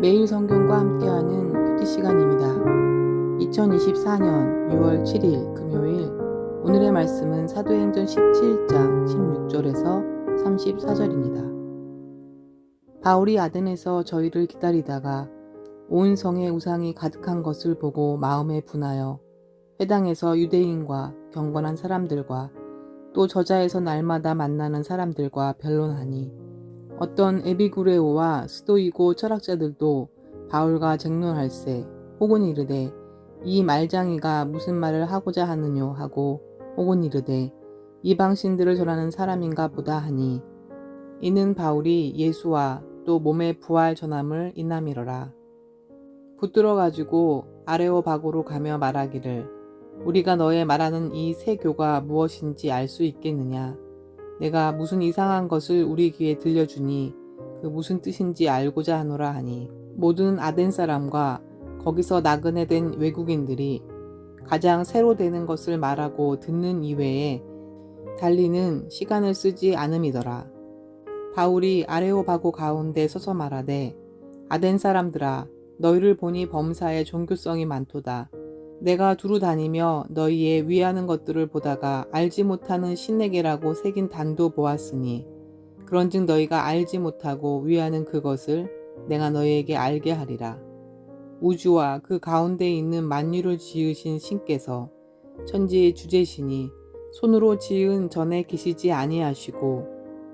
매일 성경과 함께하는 큐티 시간입니다. 2024년 6월 7일 금요일 오늘의 말씀은 사도행전 17장 16절에서 34절입니다. 바울이 아덴에서 저희를 기다리다가 온 성에 우상이 가득한 것을 보고 마음에 분하여 회당에서 유대인과 경건한 사람들과 또 저자에서 날마다 만나는 사람들과 변론하니 어떤 에비구레오와 스토이고 철학자들도 바울과 쟁론할세 혹은 이르되 이 말장이가 무슨 말을 하고자 하느뇨 하고 혹은 이르되 이방신들을 전하는 사람인가 보다 하니 이는 바울이 예수와 또 몸의 부활 전함을 인함이러라. 붙들어 가지고 아레오바고로 가며 말하기를 우리가 너의 말하는 이 새 교가 무엇인지 알 수 있겠느냐 내가 무슨 이상한 것을 우리 귀에 들려주니 그 무슨 뜻인지 알고자 하노라 하니 모든 아덴 사람과 거기서 나그네 된 외국인들이 가장 새로 되는 것을 말하고 듣는 이외에 달리는 시간을 쓰지 않음이더라. 바울이 아레오바고 가운데 서서 말하되 아덴 사람들아 너희를 보니 범사에 종교성이 많도다. 내가 두루 다니며 너희의 위하는 것들을 보다가 알지 못하는 신에게라고 새긴 단도 보았으니 그런즉 너희가 알지 못하고 위하는 그것을 내가 너희에게 알게 하리라. 우주와 그 가운데 있는 만유를 지으신 신께서 천지의 주제시니 손으로 지은 전에 계시지 아니하시고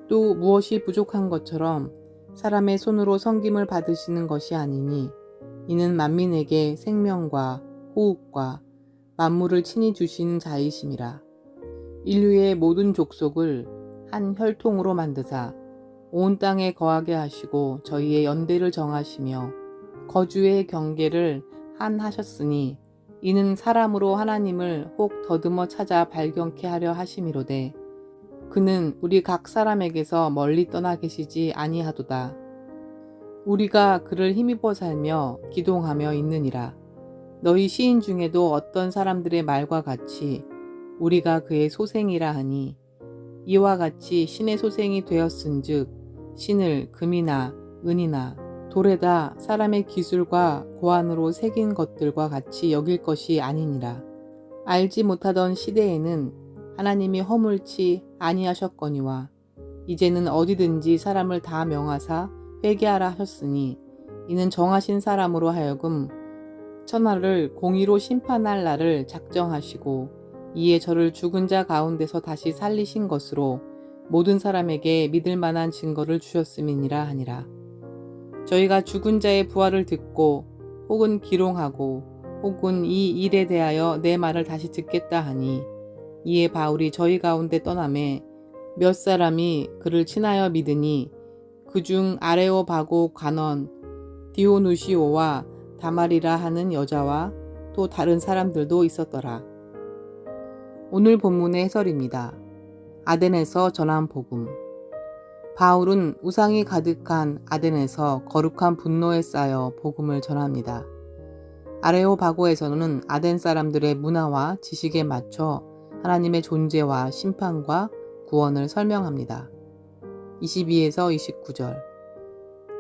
또 무엇이 부족한 것처럼 사람의 손으로 섬김을 받으시는 것이 아니니 이는 만민에게 생명과 호흡과 만물을 친히 주시는 자이심이라. 인류의 모든 족속을 한 혈통으로 만드사 온 땅에 거하게 하시고 저희의 연대를 정하시며 거주의 경계를 한 하셨으니 이는 사람으로 하나님을 혹 더듬어 찾아 발견케 하려 하심이로되 그는 우리 각 사람에게서 멀리 떠나 계시지 아니하도다. 우리가 그를 힘입어 살며 기동하며 있느니라. 너희 시인 중에도 어떤 사람들의 말과 같이 우리가 그의 소생이라 하니 이와 같이 신의 소생이 되었은즉 신을 금이나 은이나 돌에다 사람의 기술과 고안으로 새긴 것들과 같이 여길 것이 아니니라. 알지 못하던 시대에는 하나님이 허물치 아니하셨거니와 이제는 어디든지 사람을 다 명하사 회개하라 하셨으니 이는 정하신 사람으로 하여금 천하를 공의로 심판할 날을 작정하시고 이에 저를 죽은 자 가운데서 다시 살리신 것으로 모든 사람에게 믿을 만한 증거를 주셨음이니라 하니라. 저희가 죽은 자의 부활을 듣고 혹은 기롱하고 혹은 이 일에 대하여 내 말을 다시 듣겠다 하니 이에 바울이 저희 가운데 떠남에 몇 사람이 그를 친하여 믿으니 그중 아레오바고 관원 디오누시오와 다말이라 하는 여자와 또 다른 사람들도 있었더라. 오늘 본문의 해설입니다. 아덴에서 전한 복음. 바울은 우상이 가득한 아덴에서 거룩한 분노에 쌓여 복음을 전합니다. 아레오바고에서는 아덴 사람들의 문화와 지식에 맞춰 하나님의 존재와 심판과 구원을 설명합니다. 22에서 29절.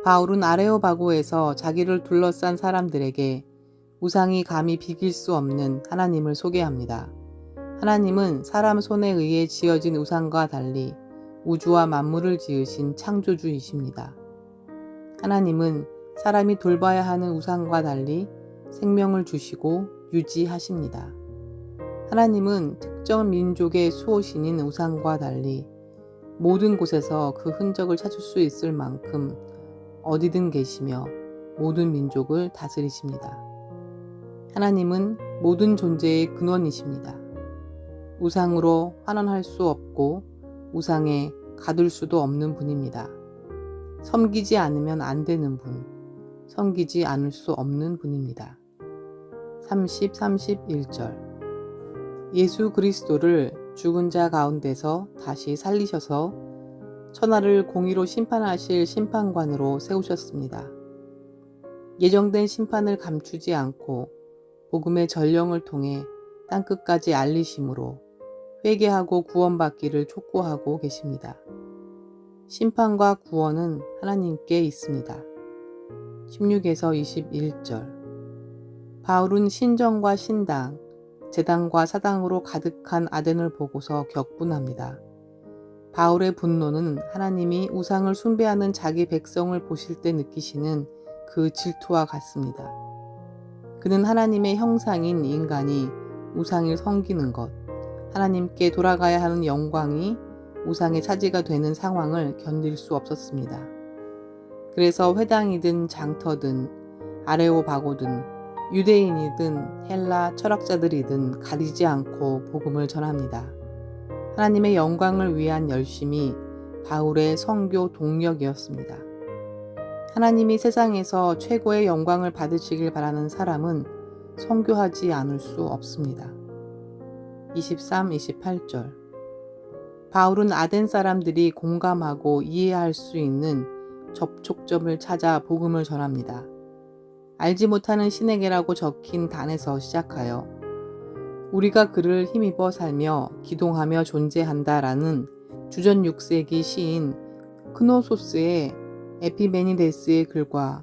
바울은 아레오바고에서 자기를 둘러싼 사람들에게 우상이 감히 비길 수 없는 하나님을 소개합니다. 하나님은 사람 손에 의해 지어진 우상과 달리 우주와 만물을 지으신 창조주이십니다. 하나님은 사람이 돌봐야 하는 우상과 달리 생명을 주시고 유지하십니다. 하나님은 특정 민족의 수호신인 우상과 달리 모든 곳에서 그 흔적을 찾을 수 있을 만큼 어디든 계시며 모든 민족을 다스리십니다. 하나님은 모든 존재의 근원이십니다. 우상으로 환원할 수 없고 우상에 가둘 수도 없는 분입니다. 섬기지 않으면 안 되는 분, 섬기지 않을 수 없는 분입니다. 30, 31절 예수 그리스도를 죽은 자 가운데서 다시 살리셔서 천하를 공의로 심판하실 심판관으로 세우셨습니다. 예정된 심판을 감추지 않고 복음의 전령을 통해 땅끝까지 알리심으로 회개하고 구원받기를 촉구하고 계십니다. 심판과 구원은 하나님께 있습니다. 16에서 21절. 바울은 신정과 신당, 재당과 사당으로 가득한 아덴을 보고서 격분합니다. 바울의 분노는 하나님이 우상을 숭배하는 자기 백성을 보실 때 느끼시는 그 질투와 같습니다. 그는 하나님의 형상인 인간이 우상을 섬기는 것, 하나님께 돌아가야 하는 영광이 우상의 차지가 되는 상황을 견딜 수 없었습니다. 그래서 회당이든 장터든 아레오바고든 유대인이든 헬라 철학자들이든 가리지 않고 복음을 전합니다. 하나님의 영광을 위한 열심이 바울의 성교 동력이었습니다. 하나님이 세상에서 최고의 영광을 받으시길 바라는 사람은 성교하지 않을 수 없습니다. 23, 28절 바울은 아덴 사람들이 공감하고 이해할 수 있는 접촉점을 찾아 복음을 전합니다. 알지 못하는 신에게라고 적힌 단에서 시작하여 우리가 그를 힘입어 살며 기동하며 존재한다라는 주전 6세기 시인 크노소스의 에피메니데스의 글과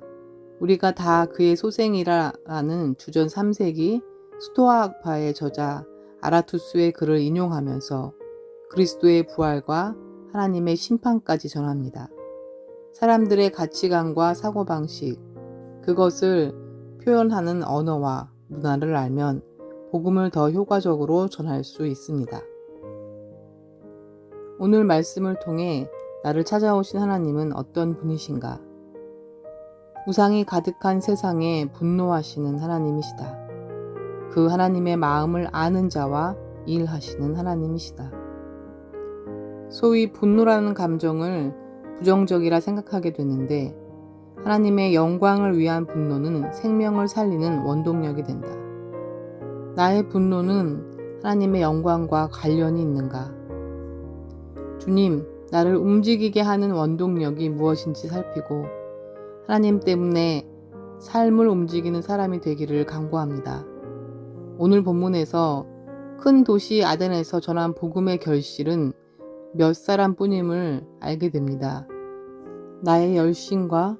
우리가 다 그의 소생이라는 주전 3세기 스토아파의 저자 아라투스의 글을 인용하면서 그리스도의 부활과 하나님의 심판까지 전합니다. 사람들의 가치관과 사고방식, 그것을 표현하는 언어와 문화를 알면 복음을 더 효과적으로 전할 수 있습니다. 오늘 말씀을 통해 나를 찾아오신 하나님은 어떤 분이신가? 우상이 가득한 세상에 분노하시는 하나님이시다. 그 하나님의 마음을 아는 자와 일하시는 하나님이시다. 소위 분노라는 감정을 부정적이라 생각하게 되는데 하나님의 영광을 위한 분노는 생명을 살리는 원동력이 된다. 나의 분노는 하나님의 영광과 관련이 있는가? 주님, 나를 움직이게 하는 원동력이 무엇인지 살피고 하나님 때문에 삶을 움직이는 사람이 되기를 강구합니다. 오늘 본문에서 큰 도시 아덴에서 전한 복음의 결실은 몇 사람 뿐임을 알게 됩니다. 나의 열심과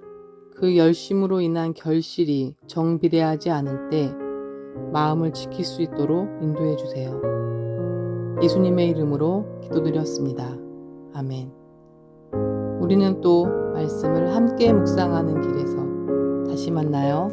그 열심으로 인한 결실이 정비례하지 않을 때 마음을 지킬 수 있도록 인도해 주세요. 예수님의 이름으로 기도드렸습니다. 아멘. 우리는 또 말씀을 함께 묵상하는 길에서 다시 만나요.